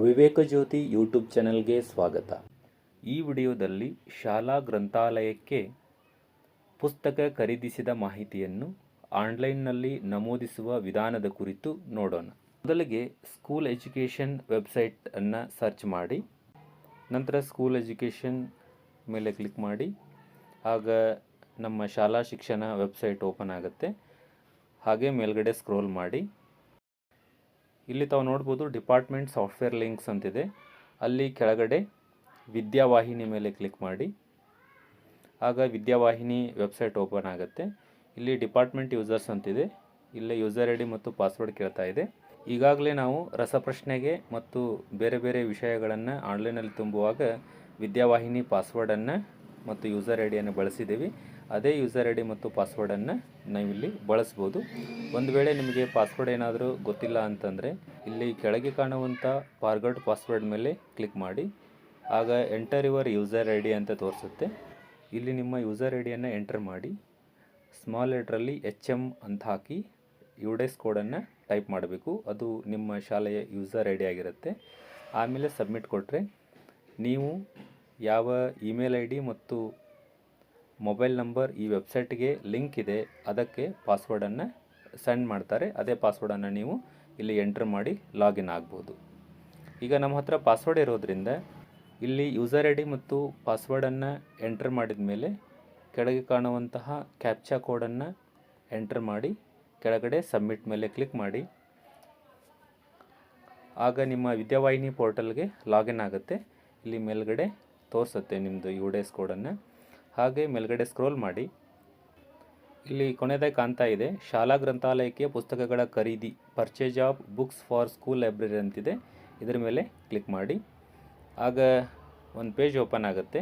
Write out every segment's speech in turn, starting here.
ವಿವೇಕ ಜ್ಯೋತಿ YouTube ಚಾನೆಲ್ಗೆ ಸ್ವಾಗತ. ಈ ವಿಡಿಯೋದಲ್ಲಿ ಶಾಲಾ ಗ್ರಂಥಾಲಯಕ್ಕೆ ಪುಸ್ತಕ ಖರೀದಿಸಿದ ಮಾಹಿತಿಯನ್ನು ಆನ್ಲೈನ್ನಲ್ಲಿ ನಮೂದಿಸುವ ವಿಧಾನದ ಕುರಿತು ನೋಡೋಣ. ಮೊದಲಿಗೆ ಸ್ಕೂಲ್ ಎಜುಕೇಷನ್ ವೆಬ್ಸೈಟನ್ನು ಸರ್ಚ್ ಮಾಡಿ, ನಂತರ ಸ್ಕೂಲ್ ಎಜುಕೇಷನ್ ಮೇಲೆ ಕ್ಲಿಕ್ ಮಾಡಿ, ಆಗ ನಮ್ಮ ಶಾಲಾ ಶಿಕ್ಷಣ ವೆಬ್ಸೈಟ್ ಓಪನ್ ಆಗುತ್ತೆ. ಹಾಗೆ ಮೇಲ್ಗಡೆ ಸ್ಕ್ರೋಲ್ ಮಾಡಿ. ಇಲ್ಲಿ ತಾವು ನೋಡ್ಬೋದು ಡಿಪಾರ್ಟ್ಮೆಂಟ್ ಸಾಫ್ಟ್ವೇರ್ ಲಿಂಕ್ಸ್ ಅಂತಿದೆ. ಅಲ್ಲಿ ಕೆಳಗಡೆ ವಿದ್ಯಾವಾಹಿನಿ ಮೇಲೆ ಕ್ಲಿಕ್ ಮಾಡಿ. ಆಗ ವಿದ್ಯಾವಾಹಿನಿ ವೆಬ್ಸೈಟ್ ಓಪನ್ ಆಗುತ್ತೆ. ಇಲ್ಲಿ ಡಿಪಾರ್ಟ್ಮೆಂಟ್ ಯೂಸರ್ಸ್ ಅಂತಿದೆ. ಇಲ್ಲೇ ಯೂಸರ್ ಐ ಮತ್ತು ಪಾಸ್ವರ್ಡ್ ಕೇಳ್ತಾ ಇದೆ. ಈಗಾಗಲೇ ನಾವು ರಸಪ್ರಶ್ನೆಗೆ ಮತ್ತು ಬೇರೆ ಬೇರೆ ವಿಷಯಗಳನ್ನು ಆನ್ಲೈನಲ್ಲಿ ತುಂಬುವಾಗ ವಿದ್ಯಾವಾಹಿನಿ, ಪಾಸ್ವರ್ಡನ್ನು ಮತ್ತು ಯೂಸರ್ ಐ ಡಿಯನ್ನು ಬಳಸಿದ್ದೀವಿ. ಅದೇ ಯೂಸರ್ ಐ ಡಿ ಮತ್ತು ಪಾಸ್ವರ್ಡನ್ನು ನಾವಿಲ್ಲಿ ಬಳಸ್ಬೋದು. ಒಂದು ವೇಳೆ ನಿಮಗೆ ಪಾಸ್ವರ್ಡ್ ಏನಾದರೂ ಗೊತ್ತಿಲ್ಲ ಅಂತಂದರೆ ಇಲ್ಲಿ ಕೆಳಗೆ ಕಾಣುವಂಥ ಫಾರ್ಗಡ್ ಪಾಸ್ವರ್ಡ್ ಮೇಲೆ ಕ್ಲಿಕ್ ಮಾಡಿ. ಆಗ enter your user I D ಅಂತ ತೋರಿಸುತ್ತೆ. ಇಲ್ಲಿ ನಿಮ್ಮ ಯೂಸರ್ ಐ ಡಿಯನ್ನು ಎಂಟರ್ ಮಾಡಿ. ಸ್ಮಾಲ್ ಲೆಟ್ರಲ್ಲಿ ಎಚ್ ಎಂ ಅಂತ ಹಾಕಿ ಯುಡೆಸ್ ಕೋಡನ್ನು ಟೈಪ್ ಮಾಡಬೇಕು. ಅದು ನಿಮ್ಮ ಶಾಲೆಯ ಯೂಸರ್ ಐ ಡಿ ಆಗಿರುತ್ತೆ. ಆಮೇಲೆ ಸಬ್ಮಿಟ್ ಕೊಟ್ಟರೆ ನೀವು ಯಾವ ಇಮೇಲ್ ಐ ಡಿ ಮತ್ತು ಮೊಬೈಲ್ ನಂಬರ್ ಈ ವೆಬ್ಸೈಟ್ಗೆ ಲಿಂಕ್ ಇದೆ, ಅದಕ್ಕೆ ಪಾಸ್ವರ್ಡನ್ನು ಸೆಂಡ್ ಮಾಡ್ತಾರೆ. ಅದೇ ಪಾಸ್ವರ್ಡನ್ನು ನೀವು ಇಲ್ಲಿ ಎಂಟ್ರ್ ಮಾಡಿ ಲಾಗಿನ್ ಆಗ್ಬೋದು. ಈಗ ನಮ್ಮ ಹತ್ರ ಪಾಸ್ವರ್ಡ್ ಇರೋದ್ರಿಂದ ಇಲ್ಲಿ ಯೂಸರ್ ಐ ಡಿ ಮತ್ತು ಪಾಸ್ವರ್ಡನ್ನು ಎಂಟ್ರ್ ಮಾಡಿದ ಮೇಲೆ ಕೆಳಗೆ ಕಾಣುವಂತಹ ಕ್ಯಾಪ್ಚಾ ಕೋಡನ್ನು ಎಂಟ್ರ್ ಮಾಡಿ, ಕೆಳಗಡೆ ಸಬ್ಮಿಟ್ ಮೇಲೆ ಕ್ಲಿಕ್ ಮಾಡಿ. ಆಗ ನಿಮ್ಮ ವಿದ್ಯಾವಾಹಿನಿ ಪೋರ್ಟಲ್ಗೆ ಲಾಗಿನ್ ಆಗುತ್ತೆ. ಇಲ್ಲಿ ಮೇಲ್ಗಡೆ ತೋರಿಸುತ್ತೆ ನಿಮ್ಮದು ಯು ಡೇಸ್ ಕೋಡನ್ನು. ಹಾಗೆ ಮೇಲ್ಗಡೆ ಸ್ಕ್ರೋಲ್ ಮಾಡಿ. ಇಲ್ಲಿ ಕೊನೆಯದಾಗಿ ಕಾಣ್ತಾ ಇದೆ, ಶಾಲಾ ಗ್ರಂಥಾಲಯಕ್ಕೆ ಪುಸ್ತಕಗಳ ಖರೀದಿ purchase of books for school library ಅಂತಿದೆ. ಇದರ ಮೇಲೆ ಕ್ಲಿಕ್ ಮಾಡಿ. ಆಗ ಒಂದು ಪೇಜ್ ಓಪನ್ ಆಗುತ್ತೆ.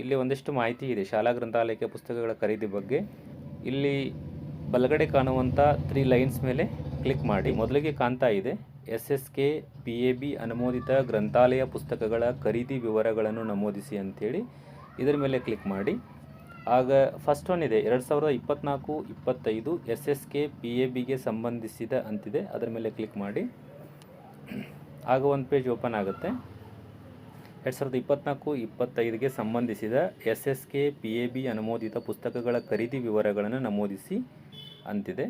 ಇಲ್ಲಿ ಒಂದಿಷ್ಟು ಮಾಹಿತಿ ಇದೆ, ಶಾಲಾ ಗ್ರಂಥಾಲಯಕ್ಕೆ ಪುಸ್ತಕಗಳ ಖರೀದಿ ಬಗ್ಗೆ. ಇಲ್ಲಿ ಬಲಗಡೆ ಕಾಣುವಂಥ ತ್ರೀ ಲೈನ್ಸ್ ಮೇಲೆ ಕ್ಲಿಕ್ ಮಾಡಿ. ಮೊದಲಿಗೆ ಕಾಣ್ತಾ ಇದೆ S S K P A B ಅನುಮೋದಿತ ಗ್ರಂಥಾಲಯ ಪುಸ್ತಕಗಳ ಖರೀದಿ ವಿವರಗಳನ್ನು ನಮೂದಿಸಿ ಅಂಥೇಳಿ ಇದರ ಮೇಲೆ ಕ್ಲಿಕ್ ಮಾಡಿ. ಆಗ ಫಸ್ಟ್ ಒನ್ ಇದೆ. ಎರಡು ಸಾವಿರದ ಇಪ್ಪತ್ತ್ನಾಲ್ಕು ಇಪ್ಪತ್ತೈದು S S K P A ಬಿಗೆ ಸಂಬಂಧಿಸಿದ ಅಂತಿದೆ. ಅದರ ಮೇಲೆ ಕ್ಲಿಕ್ ಮಾಡಿ. ಆಗ ಒಂದು ಪೇಜ್ ಓಪನ್ ಆಗುತ್ತೆ. ಎರಡು ಸಾವಿರದ ಇಪ್ಪತ್ತ್ನಾಲ್ಕು ಇಪ್ಪತ್ತೈದಿಗೆ ಸಂಬಂಧಿಸಿದ S S K P A B ಅನುಮೋದಿತ ಪುಸ್ತಕಗಳ ಖರೀದಿ ವಿವರಗಳನ್ನು ನಮೂದಿಸಿ ಅಂತಿದೆ.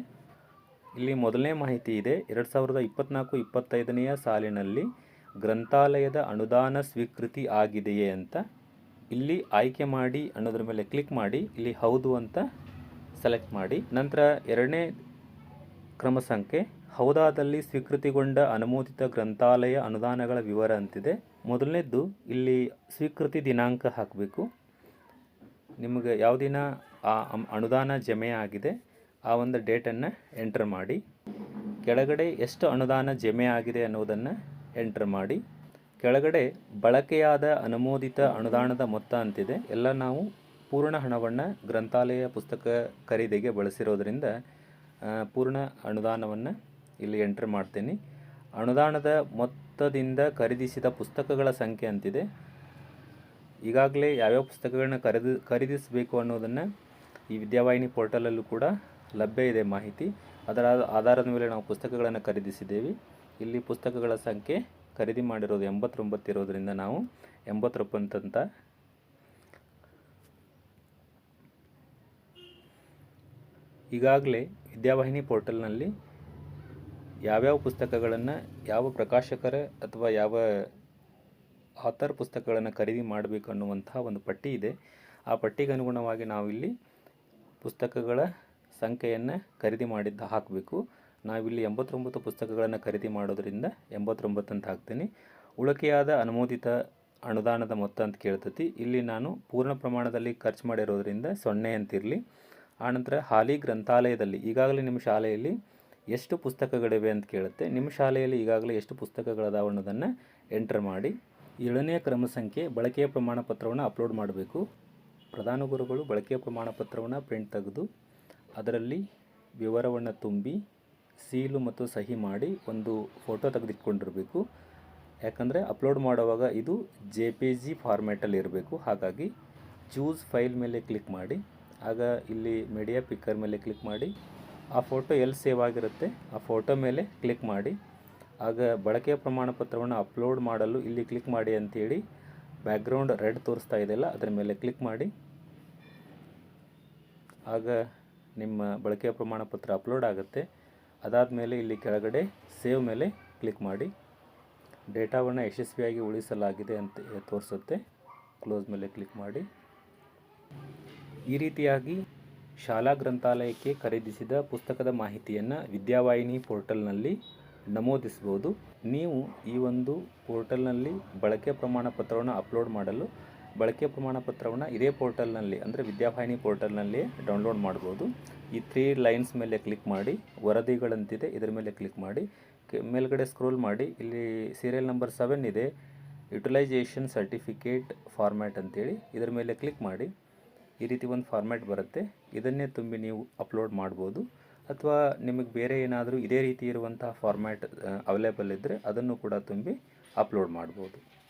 ಇಲ್ಲಿ ಮೊದಲನೇ ಮಾಹಿತಿ ಇದೆ. ಎರಡು ಸಾವಿರದ ಇಪ್ಪತ್ತ್ನಾಲ್ಕು ಇಪ್ಪತ್ತೈದನೆಯ ಸಾಲಿನಲ್ಲಿ ಗ್ರಂಥಾಲಯದ ಅನುದಾನ ಸ್ವೀಕೃತಿ ಆಗಿದೆಯೇ ಅಂತ. ಇಲ್ಲಿ ಆಯ್ಕೆ ಮಾಡಿ, ಅನ್ನೋದ್ರ ಮೇಲೆ ಕ್ಲಿಕ್ ಮಾಡಿ, ಇಲ್ಲಿ ಹೌದು ಅಂತ ಸೆಲೆಕ್ಟ್ ಮಾಡಿ. ನಂತರ ಎರಡನೇ ಕ್ರಮ ಸಂಖ್ಯೆ ಹೌದಾದಲ್ಲಿ ಸ್ವೀಕೃತಿಗೊಂಡ ಅನುಮೋದಿತ ಗ್ರಂಥಾಲಯ ಅನುದಾನಗಳ ವಿವರ ಅಂತಿದೆ. ಮೊದಲನೇದ್ದು, ಇಲ್ಲಿ ಸ್ವೀಕೃತಿ ದಿನಾಂಕ ಹಾಕಬೇಕು. ನಿಮಗೆ ಯಾವ ದಿನ ಆ ಅನುದಾನ ಜಮೆ ಆಗಿದೆ, ಆ ಒಂದು ಡೇಟನ್ನು ಎಂಟರ್ ಮಾಡಿ. ಕೆಳಗಡೆ ಎಷ್ಟು ಅನುದಾನ ಜಮೆ ಆಗಿದೆ ಅನ್ನೋದನ್ನು ಎಂಟರ್ ಮಾಡಿ. ಕೆಳಗಡೆ ಬಳಕೆಯಾದ ಅನುಮೋದಿತ ಅನುದಾನದ ಮೊತ್ತ ಅಂತಿದೆ. ಎಲ್ಲ ನಾವು ಪೂರ್ಣ ಹಣವನ್ನು ಗ್ರಂಥಾಲಯ ಪುಸ್ತಕ ಖರೀದಿಗೆ ಬಳಸಿರೋದ್ರಿಂದ ಪೂರ್ಣ ಅನುದಾನವನ್ನು ಇಲ್ಲಿ ಎಂಟ್ರ್ ಮಾಡ್ತೀನಿ. ಅನುದಾನದ ಮೊತ್ತದಿಂದ ಖರೀದಿಸಿದ ಪುಸ್ತಕಗಳ ಸಂಖ್ಯೆ ಅಂತಿದೆ. ಈಗಾಗಲೇ ಯಾವ್ಯಾವ ಪುಸ್ತಕಗಳನ್ನ ಖರೀದಿ, ಖರೀದಿಸಬೇಕು ಅನ್ನೋದನ್ನು ಈ ವಿದ್ಯಾವಾಹಿನಿ ಪೋರ್ಟಲಲ್ಲೂ ಕೂಡ ಲಭ್ಯ ಇದೆ ಮಾಹಿತಿ. ಅದರ ಆಧಾರದ ಮೇಲೆ ನಾವು ಪುಸ್ತಕಗಳನ್ನು ಖರೀದಿಸಿದ್ದೇವೆ. ಇಲ್ಲಿ ಪುಸ್ತಕಗಳ ಸಂಖ್ಯೆ ಖರೀದಿ ಮಾಡಿರೋದು ಎಂಬತ್ತೊಂಬತ್ತು ಇರೋದ್ರಿಂದ ನಾವು ಎಂಬತ್ತೊಂಬತ್ತು ಅಂತ ಈಗಾಗಲೇ ವಿದ್ಯಾವಾಹಿನಿ ಪೋರ್ಟಲ್ನಲ್ಲಿ ಯಾವ್ಯಾವ ಪುಸ್ತಕಗಳನ್ನು ಯಾವ ಪ್ರಕಾಶಕರ ಅಥವಾ ಯಾವ ಆಥರ್ ಪುಸ್ತಕಗಳನ್ನು ಖರೀದಿ ಮಾಡಬೇಕು ಅನ್ನುವಂತಹ ಒಂದು ಪಟ್ಟಿ ಇದೆ. ಆ ಪಟ್ಟಿಗೆ ಅನುಗುಣವಾಗಿ ನಾವು ಇಲ್ಲಿ ಪುಸ್ತಕಗಳ ಸಂಖ್ಯೆಯನ್ನು ಖರೀದಿ ಮಾಡಿದ್ದು ಹಾಕಬೇಕು. ನಾವಿಲ್ಲಿ ಎಂಬತ್ತೊಂಬತ್ತು ಪುಸ್ತಕಗಳನ್ನು ಖರೀದಿ ಮಾಡೋದರಿಂದ ಎಂಬತ್ತೊಂಬತ್ತು ಅಂತ ಹಾಕ್ತೀನಿ. ಉಳಿಕೆಯಾದ ಅನುಮೋದಿತ ಅನುದಾನದ ಮೊತ್ತ ಅಂತ ಕೇಳ್ತೈತಿ. ಇಲ್ಲಿ ನಾನು ಪೂರ್ಣ ಪ್ರಮಾಣದಲ್ಲಿ ಖರ್ಚು ಮಾಡಿರೋದರಿಂದ ಸೊನ್ನೆ ಅಂತಿರಲಿ. ಆನಂತರ ಹಾಲಿ ಗ್ರಂಥಾಲಯದಲ್ಲಿ ಈಗಾಗಲೇ ನಿಮ್ಮ ಶಾಲೆಯಲ್ಲಿ ಎಷ್ಟು ಪುಸ್ತಕಗಳಿವೆ ಅಂತ ಕೇಳುತ್ತೆ. ನಿಮ್ಮ ಶಾಲೆಯಲ್ಲಿ ಈಗಾಗಲೇ ಎಷ್ಟು ಪುಸ್ತಕಗಳದಾವೆ ಅನ್ನೋದನ್ನು ಎಂಟರ್ ಮಾಡಿ. ಏಳನೇ ಕ್ರಮ ಸಂಖ್ಯೆ ಬಳಕೆಯ ಪ್ರಮಾಣ ಪತ್ರವನ್ನು ಅಪ್ಲೋಡ್ ಮಾಡಬೇಕು. ಪ್ರಧಾನ ಗುರುಗಳು ಬಳಕೆಯ ಪ್ರಮಾಣ ಪತ್ರವನ್ನು ಪ್ರಿಂಟ್ ತೆಗೆದು ಅದರಲ್ಲಿ ವಿವರವನ್ನು ತುಂಬಿ ಸೀಲು ಮತ್ತು ಸಹಿ ಮಾಡಿ ಒಂದು ಫೋಟೋ ತೆಗೆದಿಟ್ಕೊಂಡಿರಬೇಕು. ಯಾಕಂದರೆ ಅಪ್ಲೋಡ್ ಮಾಡುವಾಗ ಇದು ಜೆ ಪಿ ಜಿ ಫಾರ್ಮ್ಯಾಟಲ್ಲಿ ಇರಬೇಕು. ಹಾಗಾಗಿ ಚೂಸ್ ಫೈಲ್ ಮೇಲೆ ಕ್ಲಿಕ್ ಮಾಡಿ. ಆಗ ಇಲ್ಲಿ ಮೀಡಿಯಾ ಪಿಕ್ಕರ್ ಮೇಲೆ ಕ್ಲಿಕ್ ಮಾಡಿ. ಆ ಫೋಟೋ ಎಲ್ಲಿ ಸೇವ್ ಆಗಿರುತ್ತೆ ಆ ಫೋಟೋ ಮೇಲೆ ಕ್ಲಿಕ್ ಮಾಡಿ. ಆಗ ಬಳಕೆಯ ಪ್ರಮಾಣ ಪತ್ರವನ್ನು ಅಪ್ಲೋಡ್ ಮಾಡಲು ಇಲ್ಲಿ ಕ್ಲಿಕ್ ಮಾಡಿ ಅಂತೇಳಿ ಬ್ಯಾಕ್ಗ್ರೌಂಡ್ ರೆಡ್ ತೋರಿಸ್ತಾ ಇದೆಯಲ್ಲ, ಅದರ ಮೇಲೆ ಕ್ಲಿಕ್ ಮಾಡಿ. ಆಗ ನಿಮ್ಮ ಬಳಕೆಯ ಪ್ರಮಾಣ ಪತ್ರ ಅಪ್ಲೋಡ್ ಆಗುತ್ತೆ. ಅದಾದಮೇಲೆ ಇಲ್ಲಿ ಕೆಳಗಡೆ ಸೇವ್ ಮೇಲೆ ಕ್ಲಿಕ್ ಮಾಡಿ. ಡೇಟಾವನ್ನು ಯಶಸ್ವಿಯಾಗಿ ಉಳಿಸಲಾಗಿದೆ ಅಂತ ತೋರಿಸುತ್ತೆ. ಕ್ಲೋಸ್ ಮೇಲೆ ಕ್ಲಿಕ್ ಮಾಡಿ. ಈ ರೀತಿಯಾಗಿ ಶಾಲಾ ಗ್ರಂಥಾಲಯಕ್ಕೆ ಖರೀದಿಸಿದ ಪುಸ್ತಕದ ಮಾಹಿತಿಯನ್ನು ವಿದ್ಯಾವಾಹಿನಿ ಪೋರ್ಟಲ್ನಲ್ಲಿ ನಮೂದಿಸಬಹುದು ನೀವು ಈ ಒಂದು ಪೋರ್ಟಲ್ನಲ್ಲಿ ಬಳಕೆ ಪ್ರಮಾಣ ಪತ್ರವನ್ನು ಅಪ್ಲೋಡ್ ಮಾಡಲು ಬಳಕೆ ಪ್ರಮಾಣ ಪತ್ರವನ್ನು ಇದೇ ಪೋರ್ಟಲ್ನಲ್ಲಿ, ಅಂದರೆ ವಿದ್ಯಾವಾಹಿನಿ ಪೋರ್ಟಲ್ನಲ್ಲಿ ಡೌನ್ಲೋಡ್ ಮಾಡ್ಬೋದು. ಈ ತ್ರೀ ಲೈನ್ಸ್ ಮೇಲೆ ಕ್ಲಿಕ್ ಮಾಡಿ, ವರದಿಗಳಂತಿದೆ, ಇದರ ಮೇಲೆ ಕ್ಲಿಕ್ ಮಾಡಿ ಮೇಲ್ಗಡೆ ಸ್ಕ್ರೋಲ್ ಮಾಡಿ, ಇಲ್ಲಿ ಸೀರಿಯಲ್ ನಂಬರ್ ಸೆವೆನ್ ಇದೆ ಯುಟಿಲೈಸೇಷನ್ ಸರ್ಟಿಫಿಕೇಟ್ ಫಾರ್ಮ್ಯಾಟ್ ಅಂತೇಳಿ, ಇದರ ಮೇಲೆ ಕ್ಲಿಕ್ ಮಾಡಿ. ಈ ರೀತಿ ಒಂದು ಫಾರ್ಮ್ಯಾಟ್ ಬರುತ್ತೆ. ಇದನ್ನೇ ತುಂಬಿ ನೀವು ಅಪ್ಲೋಡ್ ಮಾಡ್ಬೋದು. ಅಥವಾ ನಿಮಗೆ ಬೇರೆ ಏನಾದರೂ ಇದೇ ರೀತಿ ಇರುವಂತಹ ಫಾರ್ಮ್ಯಾಟ್ ಅವೈಲೇಬಲ್ ಇದ್ದರೆ ಅದನ್ನು ಕೂಡ ತುಂಬಿ ಅಪ್ಲೋಡ್ ಮಾಡ್ಬೋದು.